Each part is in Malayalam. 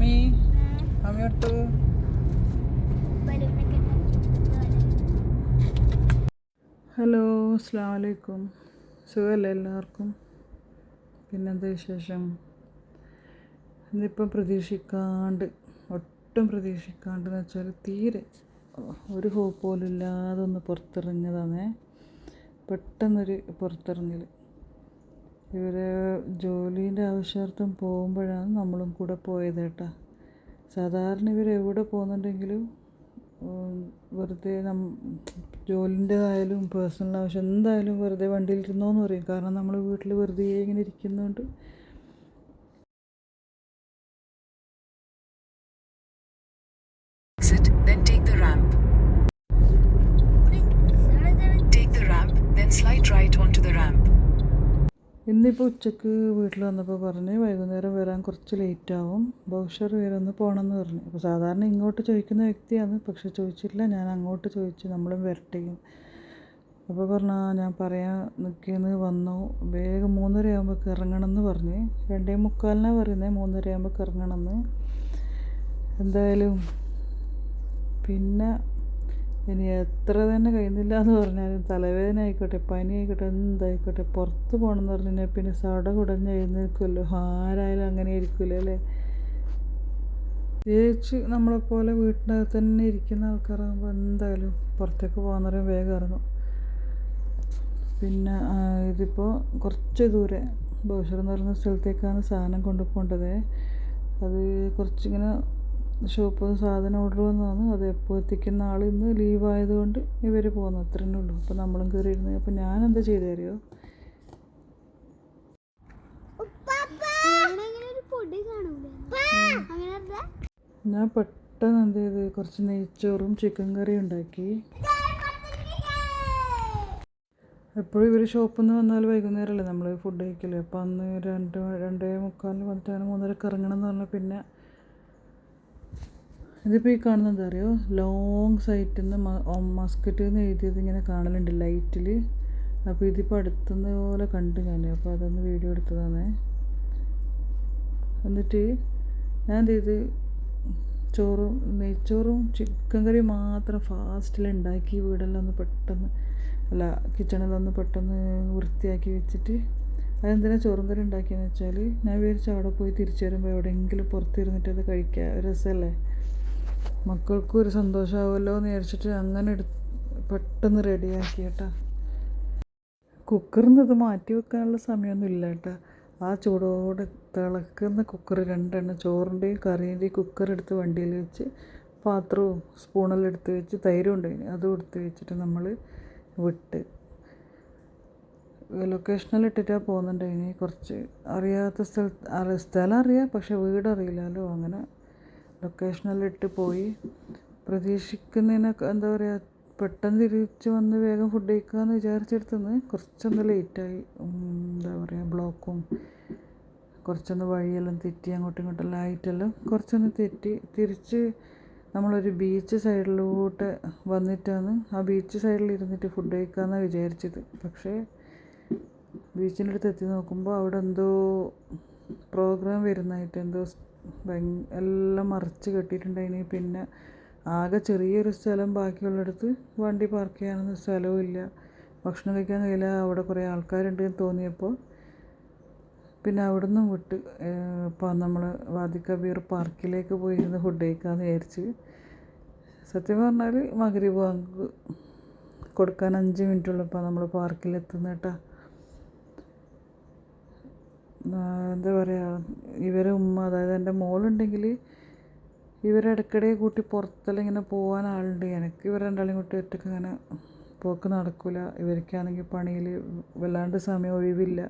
മമ്മി. ഒട്ടു ഹലോ അസ്സാം വലൈക്കും സുഖമല്ലേ എല്ലാവർക്കും? പിന്നെന്താ വിശേഷം? ഇന്നിപ്പം പ്രതീക്ഷിക്കാണ്ട് ഒട്ടും പ്രതീക്ഷിക്കാണ്ട് എന്ന് വെച്ചാൽ തീരെ ഒരു ഹോപ്പ് പോലും ഇല്ലാതെ ഒന്ന് പുറത്തിറങ്ങിയതാണേ. പെട്ടെന്നൊരു പുറത്തിറങ്ങൽ ഇവരെ ജോലീന്റെ ആവശ്യാർത്ഥം പോകുമ്പോഴാണ് നമ്മളും കൂടെ പോയത് കേട്ടോ സാധാരണ ഇവർ എവിടെ പോകുന്നുണ്ടെങ്കിലും വെറുതെ നം ജോലിന്റെതായാലും പേഴ്സണൽ ആവശ്യം എന്തായാലും വെറുതെ വണ്ടിയിലിരുന്നോ എന്ന് പറയും കാരണം നമ്മൾ വീട്ടിൽ വെറുതെ ഇങ്ങനെ ഇരിക്കുന്നതുകൊണ്ട്. Take the ramp, then slide right onto the ramp. ഇന്നിപ്പോൾ ഉച്ചയ്ക്ക് വീട്ടിൽ വന്നപ്പോൾ പറഞ്ഞ് വൈകുന്നേരം വരാൻ കുറച്ച് ലേറ്റ് ആവും. ബൗഷർ വരെ ഒന്ന് പോകണമെന്ന് പറഞ്ഞു. അപ്പോൾ സാധാരണ ഇങ്ങോട്ട് ചോദിക്കുന്ന വ്യക്തിയാണ് പക്ഷെ ചോദിച്ചില്ല ഞാൻ അങ്ങോട്ട് ചോദിച്ചു നമ്മളും വരട്ടെ അപ്പോൾ പറഞ്ഞു "ആ, ഞാൻ പറയാൻ നിൽക്കിയെന്ന് വന്നു. വേഗം മൂന്നര ആകുമ്പോൾ ഇറങ്ങണം എന്ന് പറഞ്ഞ്. രണ്ടേ മുക്കാലിനാണ് പറയുന്നത് മൂന്നര ആകുമ്പോൾ ഇറങ്ങണമെന്ന് എന്തായാലും പിന്നെ ഇനി എത്ര തന്നെ കഴിയുന്നില്ല എന്ന് പറഞ്ഞാലും തലവേദന ആയിക്കോട്ടെ പനി ആയിക്കോട്ടെ എന്തായിക്കോട്ടെ പുറത്ത് പോകണം എന്ന് പറഞ്ഞു കഴിഞ്ഞാൽ പിന്നെ സട കുടഞ്ഞ് എഴുന്നേൽക്കുമല്ലോ ആരായാലും അങ്ങനെ ഇരിക്കില്ല അല്ലേ? പ്രത്യേകിച്ച് നമ്മളെപ്പോലെ വീട്ടിനകത്ത് തന്നെ ഇരിക്കുന്ന ആൾക്കാരാകുമ്പോൾ എന്തായാലും പുറത്തേക്ക് പോകാൻ നേരം വേഗം ഇറങ്ങും. പിന്നെ ഇതിപ്പോൾ കുറച്ച് ദൂരെ ബോഷർ എന്ന് പറയുന്ന സ്ഥലത്തേക്കാണ് സാധനം കൊണ്ടുപോകേണ്ടത്. അത് കുറച്ചിങ്ങനെ ഷോപ്പിൽ നിന്ന് സാധനം ഓർഡർ വന്നതാണ്. അത് എപ്പോൾ എത്തിക്കുന്ന ആൾ ഇന്ന് ലീവ് ആയതുകൊണ്ട് ഇവർ പോകുന്നു അത്രേ ഉള്ളൂ. അപ്പോൾ നമ്മളും കയറിയിരുന്നു അപ്പോൾ ഞാൻ എന്താ ചെയ്തറിയോ ഞാൻ പെട്ടെന്ന് എന്ത് ചെയ്ത് കുറച്ച് നെയ്ച്ചോറും ചിക്കൻ കറിയും ഉണ്ടാക്കി. എപ്പോഴും ഇവർ ഷോപ്പിൽ നിന്ന് വന്നാൽ വൈകുന്നേരമല്ലേ നമ്മൾ ഫുഡ് കഴിക്കൽ? അപ്പോൾ അന്ന് രണ്ട് രണ്ടേ മുക്കാലിന് വന്നിട്ട് അങ്ങനെ മൂന്നരക്ക് ഇറങ്ങണം എന്ന് പറഞ്ഞാൽ പിന്നെ ഇതിപ്പോൾ ഈ കാണുന്നത് എന്താ അറിയോ ലോങ് സൈറ്റിൽ നിന്ന് മസ്കറ്റിൽ നിന്ന് എഴുതിയത് ഇങ്ങനെ കാണലുണ്ട് ലൈറ്റിൽ അപ്പോൾ ഇതിപ്പോൾ അടുത്തുനിന്ന് പോലെ കണ്ടു ഞാൻ. അപ്പോൾ അതൊന്ന് വീഡിയോ എടുത്തതാണ് എന്നിട്ട് ഞാൻ എന്ത് ചെയ്ത് ചോറും നെയ്ച്ചോറും ചിക്കൻ കറി മാത്രം ഫാസ്റ്റിൽ ഉണ്ടാക്കി വീടെല്ലാം ഒന്ന് പെട്ടെന്ന് അല്ല കിച്ചണിലൊന്ന് പെട്ടെന്ന് വൃത്തിയാക്കി വെച്ചിട്ട് അതെന്തിനാ ചോറും കറി ഉണ്ടാക്കിയെന്ന് വെച്ചാൽ ഞാൻ വിചാരിച്ചു അവിടെ പോയി തിരിച്ചു വരുമ്പോൾ എവിടെയെങ്കിലും പുറത്തിരുന്നിട്ട് അത് കഴിക്കുക രസമല്ലേ മക്കൾക്കും ഒരു സന്തോഷമാവുമല്ലോ എന്ന് വിചാരിച്ചിട്ട് അങ്ങനെ എടു പെട്ടെന്ന് റെഡിയാക്കി കേട്ടാ കുക്കറിൽ നിന്ന് ഇത് മാറ്റി വെക്കാനുള്ള സമയമൊന്നും ഇല്ല കേട്ടോ ആ ചൂടോടെ തിളക്കുന്ന കുക്കർ രണ്ടെണ്ണം ചോറിന്റെയും കറീന്റെയും കുക്കർ എടുത്ത് വണ്ടിയിൽ വെച്ച് പാത്രവും സ്പൂണെല്ലാം എടുത്ത് വെച്ച് തൈരും ഉണ്ടായിന് അതും എടുത്ത് വെച്ചിട്ട് നമ്മൾ വിട്ട് ലൊക്കേഷനിൽ ഇട്ടിട്ടാണ് പോകുന്നുണ്ടായിന് കുറച്ച് അറിയാത്ത സ്ഥലത്ത് സ്ഥലം അറിയാം പക്ഷെ വീടറിയില്ലല്ലോ. അങ്ങനെ ലൊക്കേഷനിൽ ഇട്ട് പോയി. പ്രതീക്ഷിക്കുന്നതിനൊക്കെ എന്താ പറയുക പെട്ടെന്ന് തിരിച്ച് വന്ന് വേഗം ഫുഡ് കഴിക്കാമെന്ന് വിചാരിച്ചെടുത്തുനിന്ന് കുറച്ചൊന്ന് ലേറ്റായി എന്താ പറയുക ബ്ലോക്കും കുറച്ചൊന്ന് വഴിയെല്ലാം തെറ്റി അങ്ങോട്ടും ഇങ്ങോട്ടും ആയിട്ടെല്ലാം കുറച്ചൊന്ന് തെറ്റി. തിരിച്ച് നമ്മളൊരു ബീച്ച് സൈഡിലോട്ട് വന്നിട്ടാണ് ആ ബീച്ച് സൈഡിൽ ഇരുന്നിട്ട് ഫുഡ് കഴിക്കാമെന്നാണ് വിചാരിച്ചത്. പക്ഷേ ബീച്ചിന്റെ അടുത്ത് എത്തി നോക്കുമ്പോൾ അവിടെ എന്തോ പ്രോഗ്രാം വരുന്നതായിട്ട് എന്തോ എല്ലാം മറിച്ച് കെട്ടിയിട്ടുണ്ടായിന്. പിന്നെ ആകെ ചെറിയൊരു സ്ഥലം ബാക്കിയുള്ളിടത്ത് വണ്ടി പാർക്ക് ചെയ്യാനൊന്നും സ്ഥലവും ഇല്ല ഭക്ഷണം കഴിക്കാൻ കഴിയില്ല. അവിടെ കുറേ ആൾക്കാരുണ്ട് എന്ന് തോന്നിയപ്പോൾ പിന്നെ അവിടെ നിന്നും വിട്ട് ഇപ്പം നമ്മൾ വാദിക്കബീർ പാർക്കിലേക്ക് പോയിരുന്ന് ഫുഡ് കഴിക്കാമെന്ന് വിചാരിച്ച്. സത്യം പറഞ്ഞാൽ മകരി ബാങ്ക് കൊടുക്കാൻ അഞ്ച് മിനിറ്റ് ഉള്ളപ്പോൾ നമ്മൾ പാർക്കിലെത്തുന്ന കേട്ടാ ആ, എന്താ പറയുക ഇവരെ ഉമ്മ അതായത് എന്റെ മോളുണ്ടെങ്കിൽ ഇവരിടയ്ക്കിടെ കൂട്ടി പുറത്തെല്ലാം ഇങ്ങനെ പോകാൻ ആളുണ്ട്. എനിക്ക് ഇവർ രണ്ടാളെയും കൂട്ടി ഒറ്റയ്ക്ക് അങ്ങനെ പോക്ക് നടക്കില്ല ഇവർക്കാണെങ്കിൽ പണിയിൽ വല്ലാണ്ട് സമയം ഒഴിവില്ല.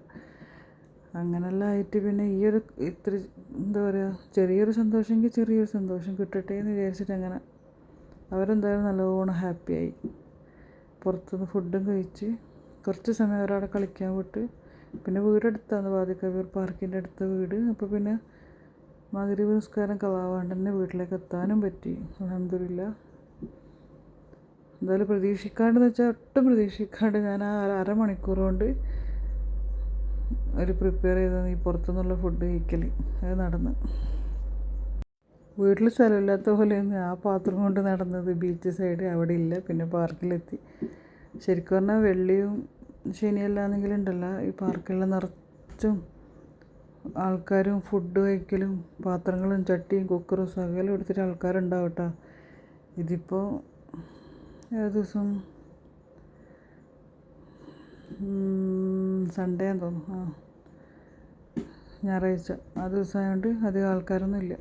അങ്ങനെയെല്ലാം ആയിട്ട് പിന്നെ ഈ ഒരു ഇത്ര എന്താ പറയുക ചെറിയൊരു സന്തോഷമെങ്കിൽ ചെറിയൊരു സന്തോഷം കിട്ടട്ടെ എന്ന് വിചാരിച്ചിട്ട് അങ്ങനെ അവരെന്തായാലും നല്ലോണം ഹാപ്പിയായി പുറത്തുനിന്ന് ഫുഡും കഴിച്ച് കുറച്ച് സമയം അവരവിടെ കളിക്കാൻ വിട്ട് പിന്നെ വീടെടുത്താണ് വാദിക്കവീർ പാർക്കിന്റെ അടുത്ത വീട്. അപ്പോൾ പിന്നെ മകരീവ് നിസ്കാരം കളാവാണ്ട് തന്നെ വീട്ടിലേക്ക് എത്താനും പറ്റി. അലഹമില്ല എന്തായാലും പ്രതീക്ഷിക്കാണ്ടെന്ന് വെച്ചാൽ ഒട്ടും പ്രതീക്ഷിക്കാണ്ട് ഞാൻ ആ അര- അരമണിക്കൂർ കൊണ്ട് ഒരു പ്രിപ്പയർ ചെയ്ത ഈ പുറത്തുനിന്നുള്ള ഫുഡ് കഴിക്കൽ അത് നടന്ന്. വീട്ടിൽ സ്ഥലമില്ലാത്ത പോലെയാണ് ആ പാത്രം കൊണ്ട് നടന്നത്. ബീച്ച് സൈഡ് അവിടെ ഇല്ല. പിന്നെ പാർക്കിലെത്തി ശരിക്കും പറഞ്ഞാൽ വെള്ളിയും ശനിയല്ലാന്നെങ്കിലും ഉണ്ടല്ലോ ഈ പാർക്കെല്ലാം നിറച്ചും ആൾക്കാരും ഫുഡ് കഴിക്കലും പാത്രങ്ങളും ചട്ടിയും കുക്കറും സകലം എടുത്തിട്ട് ആൾക്കാരുണ്ടാവും കേട്ടോ ഇതിപ്പോൾ ഏത് ദിവസം? സൺഡേ ആണെന്ന് തോന്നുന്നു. ആ. ഞായറാഴ്ച. ആ ദിവസമായതുകൊണ്ട് അധികം ആൾക്കാരൊന്നും ഇല്ല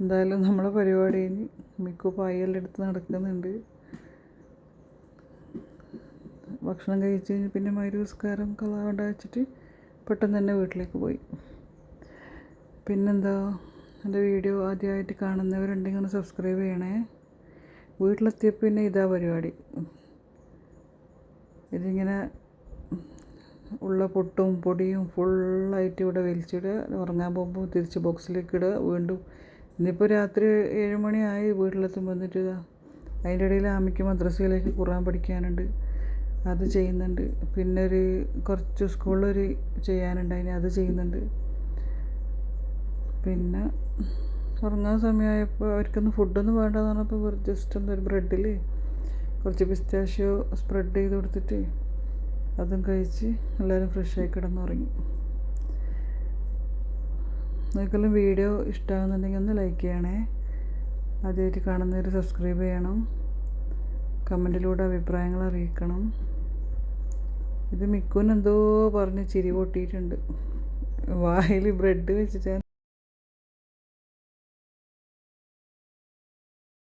എന്തായാലും നമ്മളെ പരിപാടി മിക്കപ്പോൾ പായെല്ലാം എടുത്ത് നടക്കുന്നുണ്ട്. ഭക്ഷണം കഴിച്ച് കഴിഞ്ഞ് പിന്നെ മൈരൂസ്കാരം കളാവണ്ട വെച്ചിട്ട് പെട്ടെന്ന് തന്നെ വീട്ടിലേക്ക് പോയി. പിന്നെന്താ എന്റെ വീഡിയോ ആദ്യമായിട്ട് കാണുന്നവരുണ്ടെങ്കിൽ ഒന്ന് സബ്സ്ക്രൈബ് ചെയ്യണേ. വീട്ടിലെത്തിയപ്പോൾ പിന്നെ ഇതാ പരിപാടി. ഇതിങ്ങനെ ഉള്ള പൊട്ടും പൊടിയും ഫുള്ളായിട്ട് ഇവിടെ വലിച്ചിടുക ഉറങ്ങാൻ പോകുമ്പോൾ തിരിച്ച് ബോക്സിലേക്ക് ഇടുക വീണ്ടും ഇന്നിപ്പോൾ രാത്രി ഏഴ് മണിയായി വീട്ടിലെത്തുമ്പോൾ വന്നിട്ട് അതിന്റെ ഇടയിൽ ആമിക്ക് മദ്രസയിലേക്ക് കുറാൻ പഠിക്കാനുണ്ട്. അത് ചെയ്യുന്നുണ്ട്. പിന്നെ ഒരു കുറച്ച് സ്കൂളിലൊരു ചെയ്യാനുണ്ട് അതിന് അത് ചെയ്യുന്നുണ്ട്. പിന്നെ ഉറങ്ങാൻ സമയമായപ്പോൾ അവർക്കൊന്നും ഫുഡൊന്നും വേണ്ടെന്ന് പറഞ്ഞപ്പോൾ ജസ്റ്റ് ഒന്ന് ഒരു ബ്രെഡിൽ കുറച്ച് പിസ്താഷ്യോ സ്പ്രെഡ് ചെയ്ത് കൊടുത്തിട്ട് അതും കഴിച്ച് എല്ലാവരും ഫ്രഷായി കിടന്നുറങ്ങി. നിങ്ങൾക്കെല്ലാം വീഡിയോ ഇഷ്ടമാകുന്നുണ്ടെങ്കിൽ ഒന്ന് ലൈക്ക് ചെയ്യണേ. ആദ്യമായിട്ട് കാണുന്നവർ സബ്സ്ക്രൈബ് ചെയ്യണം. കമന്റിലൂടെ അഭിപ്രായങ്ങൾ അറിയിക്കണം. ഇത് മിക്കുനെന്തോ പറഞ്ഞ് ചിരി പൊട്ടിയിട്ടുണ്ട്. വായിൽ ബ്രെഡ് വെച്ചിട്ട്